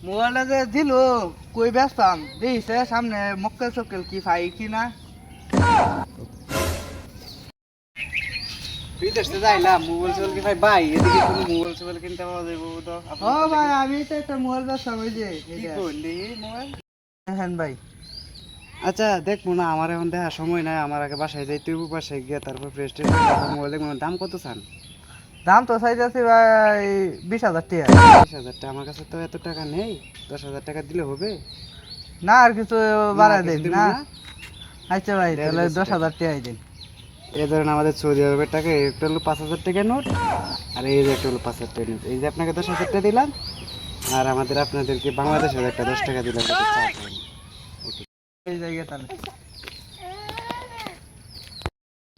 মোবাইলটা যে দিল কই ব্যস্তাম? দিয়েছে সামনে মক্কেল চক্কেল কি পাই কি না? বিদেশে যাইলাম মোবাইল কি ভাই ভাই এদিকে কোনো মোবাইল কিনতে পাওয়া যাবে তো ও ভাই আমি তো একটা মোবাইল ওই যে কি করলি মোবাইল? হ্যাঁ ভাই। আচ্ছা দেখব না আমার এখন দেখার সময় নাই আমার আগে বাসায় যাই তুই বাসায় গিয়ে তারপর ফ্রেশ মোবাইল দেখব দাম কত চান? দাম তো চাইতেছি ভাই বিশ হাজার টাকা। বিশ হাজার টাকা আমার কাছে তো এত টাকা নেই। দশ হাজার টাকা দিলে হবে। না আর কিছু বাড়াই দিন না? আচ্ছা ভাই তাহলে দশ। হাজার টাকাই দিন। এই ধরেন আমাদের সৌদি আরবের টাকা একটা হলো পাঁচ হাজার টাকা নোট আর এই যে একটা হলো পাঁচ হাজার টাকা নোট। এই যে আপনাকে দশ হাজার টাকা দিলাম আর আমাদের আপনাদেরকে বাংলাদেশের একটা দশ টাকা দিলাম। এই জায়গায় তাহলে।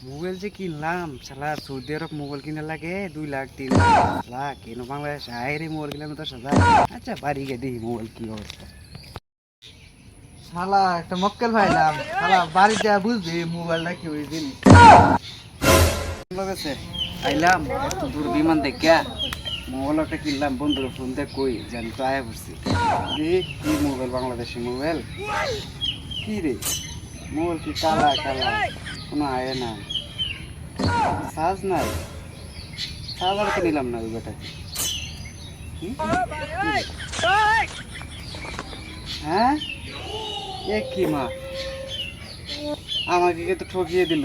মোবাইল যে কিনলাম শালা সৌদি আরব মোবাইল কিনা লাগে দুই লাখ, তিন লাখ। কেন বাংলাদেশ? আয়ের মোবাইল কিনলাম দশ হাজার আচ্ছা বাড়ি গিয়ে দেখি মোবাইল কি অবস্থা। শালা, একটা মক্কেল ভাইলাম শালা বাড়িতে বুঝবি মোবাইলটা কি ওই দিন। আইলাম একটু দূর বিমান দেখা মোবাইল একটা কিনলাম, বন্ধুর ফোন দিয়ে কই জানি তো আয়া পড়ছি। দেখ কি মোবাইল বাংলাদেশি মোবাইল কি রে? মোবাইল কি কালা কালা? কোনো আয় না সাজ নাই সাজ আর নিলাম না ওই বেটাকে। হ্যাঁ? এ কি মা? আমাকে তো ঠকিয়ে দিল।